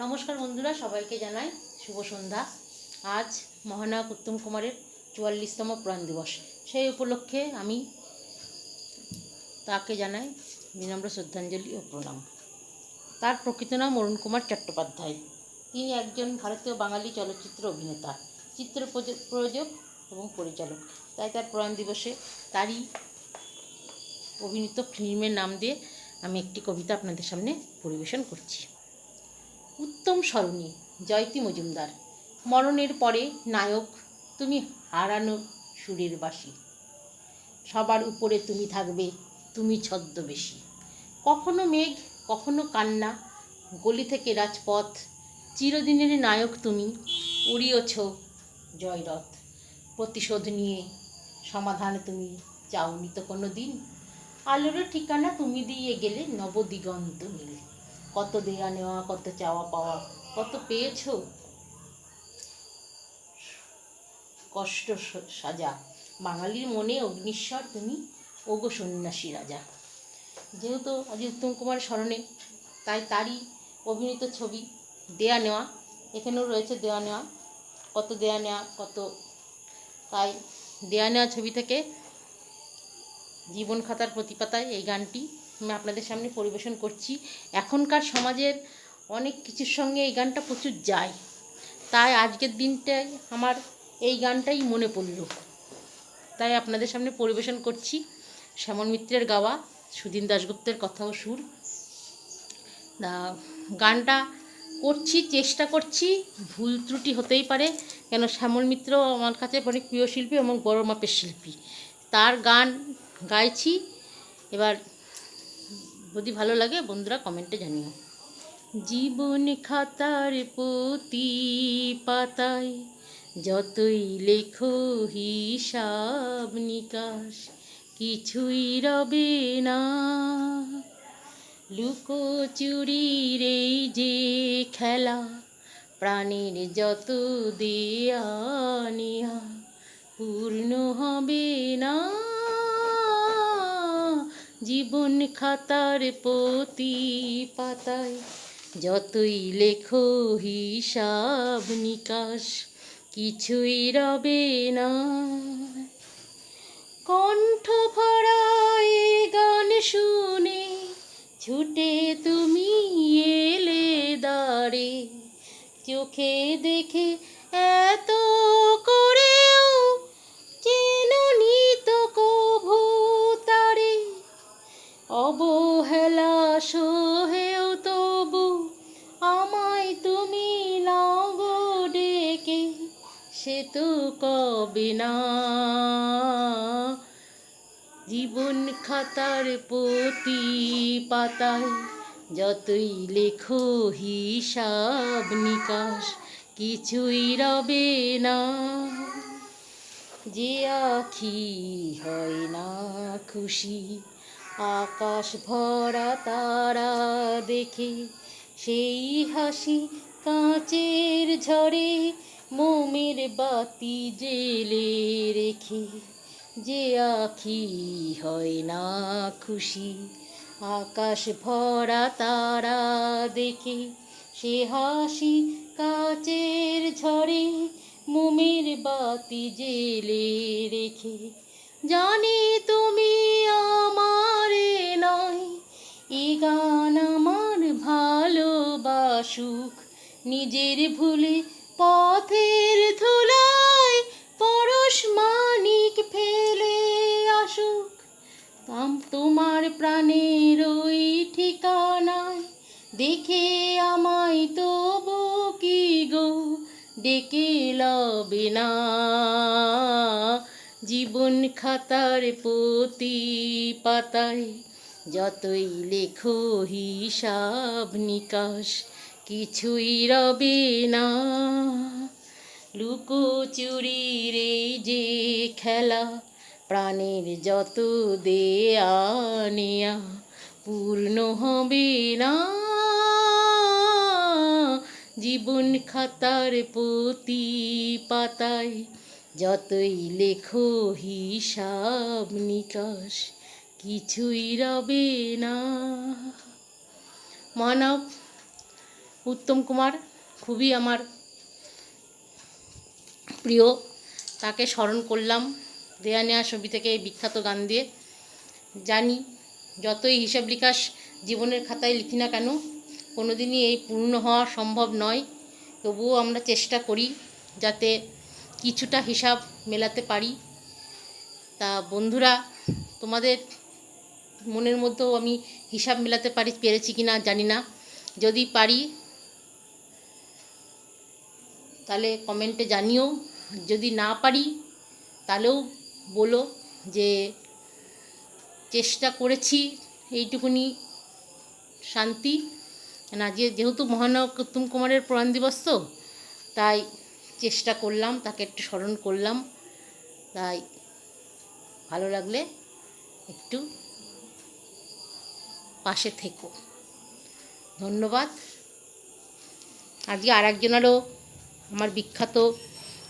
নমস্কার বন্ধুরা, সবাইকে জানাই শুভ সন্ধ্যা। আজ মহানায়ক উত্তম কুমারের চুয়াল্লিশতম প্রাণ দিবস। সেই উপলক্ষে আমি তাকে জানাই বিনম্র শ্রদ্ধাঞ্জলি ও প্রণাম। তার প্রকৃত নাম অরুণ কুমার চট্টোপাধ্যায়। তিনি একজন ভারতীয় বাঙালি চলচ্চিত্র অভিনেতা, চিত্র প্রযোজক এবং পরিচালক। তাই তার প্রাণ দিবসে তারই অভিনীত ফিল্মের নাম দিয়ে আমি একটি কবিতা আপনাদের সামনে পরিবেশন করছি। উত্তম স্মরণী। জয়তী মজুমদার, মরণের পরে নায়ক, তুমি হারানো সুরের বাসি। সবার উপরে তুমি থাকবে, তুমি ছদ্মবেশী। কখনো মেঘ, কখনো কান্না, গলি থেকে রাজপথ, চিরদিনের নায়ক তুমি, উড়িয়েছ জয়রথ। প্রতিশোধ নিয়ে সমাধান তুমি চাওনি তো কোনো দিন আলোর ঠিকানা তুমি দিয়ে গেলে নবদিগন্ত মিলে কত দেয়া নেওয়া, কত চাওয়া পাওয়া, কত পেয়েছ? কষ্ট সাজা। বাঙালির মনে অগ্নিশ্বর তুমি, ওগো সন্ন্যাসী রাজা। যেহেতু আজ উত্তম কুমার স্মরণে, তাই তারই অভিনীত ছবি, দেয়া নেওয়া, এখানেও রয়েছে দেয়া নেওয়া, কত দেয়া নেওয়া, কত, তাই দেয়া নেওয়া ছবি থেকে জীবন খাতার প্রতিপাতায় এই গানটি আপনাদের সামনে পরিবেশন করছি। এখনকার সমাজের অনেক কিছুর সঙ্গে এই গানটা প্রচুর যায়। তাই আজকের দিনটায় আমার এই গানটাই মনে পড়ল। তাই আপনাদের সামনে পরিবেশন করছি। শ্যামল মিত্রের গাওয়া সুধীন দাশগুপ্তের কথা ও সুর। গানটা করছি, চেষ্টা করছি, ভুল ত্রুটি হতেই পারে। কেন শ্যামল মিত্র আমার কাছে অনেক প্রিয় শিল্পী এবং বড় মাপের শিল্পী। তার গান গাইছি। এবার যদি ভালো লাগে বন্ধুরা কমেন্টে জানিও। জীবন খাতার প্রতি পাতায় যতই লেখো হিসাব নিকাশ, কিছুই রবে না। লুকোচুরির এই যে খেলা, প্রাণের যত দেয়া পূর্ণ হবে না। জীবন খাতার প্রতি পাতায় যতই লেখো হিসাব নিকাশ, কিছুই রবে না। কণ্ঠ ভরা গান শুনে ছুটে তুমি এলে দাঁড়ে চোখে দেখে এত সে তো কবে না? জীবন খাতার প্রতি পাতায় যতই লেখো হিসাব নিকাশ, কিছুই রবে না। যে আখি হয় না খুশি, আকাশ ভরা তারা দেখে, সেই হাসি কাঁচের ঝড়ে মোমের বাতি জেলে রেখে যে আখি হয় না খুশি, আকাশ ভরা তারা দেখে সে হাসি কাচের ঝড়ে মোমের বাতি জেলে রেখে, জানি তুমি আমারে নয়, এ গান আমার ভালোবাসুক, নিজের ভুলে পথের ধুলায় পরশ মানিক ফেলে আসুক। আম- তোমার প্রাণের ওই ঠিকানায় দেখে আমায় তবু কি গো? ডেকে লবে না। জীবন খাতার প্রতি পাতায় যতই লেখো হিসাব নিকাশ কিছুই রবে না। লুকোচুরির যে খেলা, প্রাণের যত দেয়া নেয়া, পূর্ণ হবে না। জীবন খাতার প্রতি পাতায় যতই লেখো হিসাব নিকাশ, কিছুই রবে না। মানব উত্তম কুমার খুবই আমার প্রিয়। তাকে স্মরণ করলাম দেয়া নেয়া ছবি থেকে এই বিখ্যাত গান দিয়ে। জানি যতই হিসাব নিকাশ জীবনের খাতায় লিখি না কেন কোনো দিনই এই পূর্ণ হওয়া সম্ভব নয়। তবুও আমরা চেষ্টা করি যাতে কিছুটা হিসাব মেলাতে পারি। তা বন্ধুরা, তোমাদের মনের মধ্যেও আমি হিসাব মেলাতে পারি, পেরেছি কি না জানি না। যদি পারি তাহলে কমেন্টে জানিও। যদি না পারি, তাহলেও বলো যে চেষ্টা করেছি এইটুকুনি শান্তি। না যে যেহেতু মহানায়ক উত্তম কুমারের প্রাণ দিবস তো, তাই চেষ্টা করলাম, তাকে একটু স্মরণ করলাম। তাই ভালো লাগলে একটু পাশে থেকো। ধন্যবাদ। আজকে আর একজনেরও আমার বিখ্যাত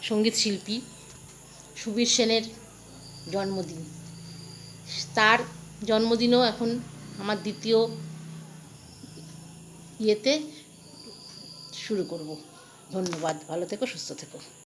সংগীত শিল্পী সুবীর সেনের জন্মদিন। তার জন্মদিনও এখন আমার দ্বিতীয় ইয়েতে শুরু করব। ধন্যবাদ, ভালো থেকো, সুস্থ থেকো।